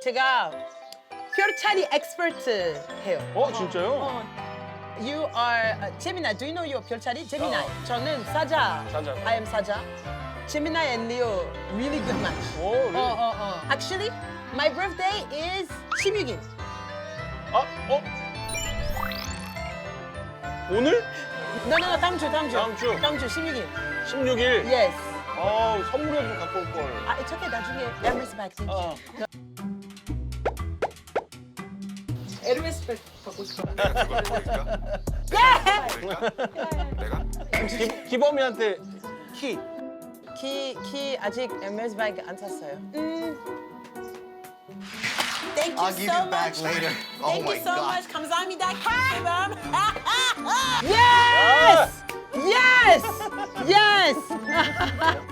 제가 별차리 엑스퍼트 해요. 어 진짜요? 어. You are uh, Gemini. Do you know your 별차리? Gemini. 어. 저는 사자. 사자. I am 사자. Gemini and Leo really good match. 오, 어, really? 어, 어. Actually, my birthday is 16일. 아, 어? 오늘? No, no, no, 다음 주, 다음 주. 다음 주. 다음 주 16일. 16일. Yes. 아, 선물이라도 갖고 올 걸. 아, it's okay. 나중에 bag. thank you. 어. Hermes bag 받고 싶어. 내가? 기, 기범이한테 키. 키, 키 아직 Hermes bag 안 샀어요. 음. Thank you I'll give so you back much. later. Oh Thank my you so god. much. 감사합니다. 김범. yes! Yes! Yes!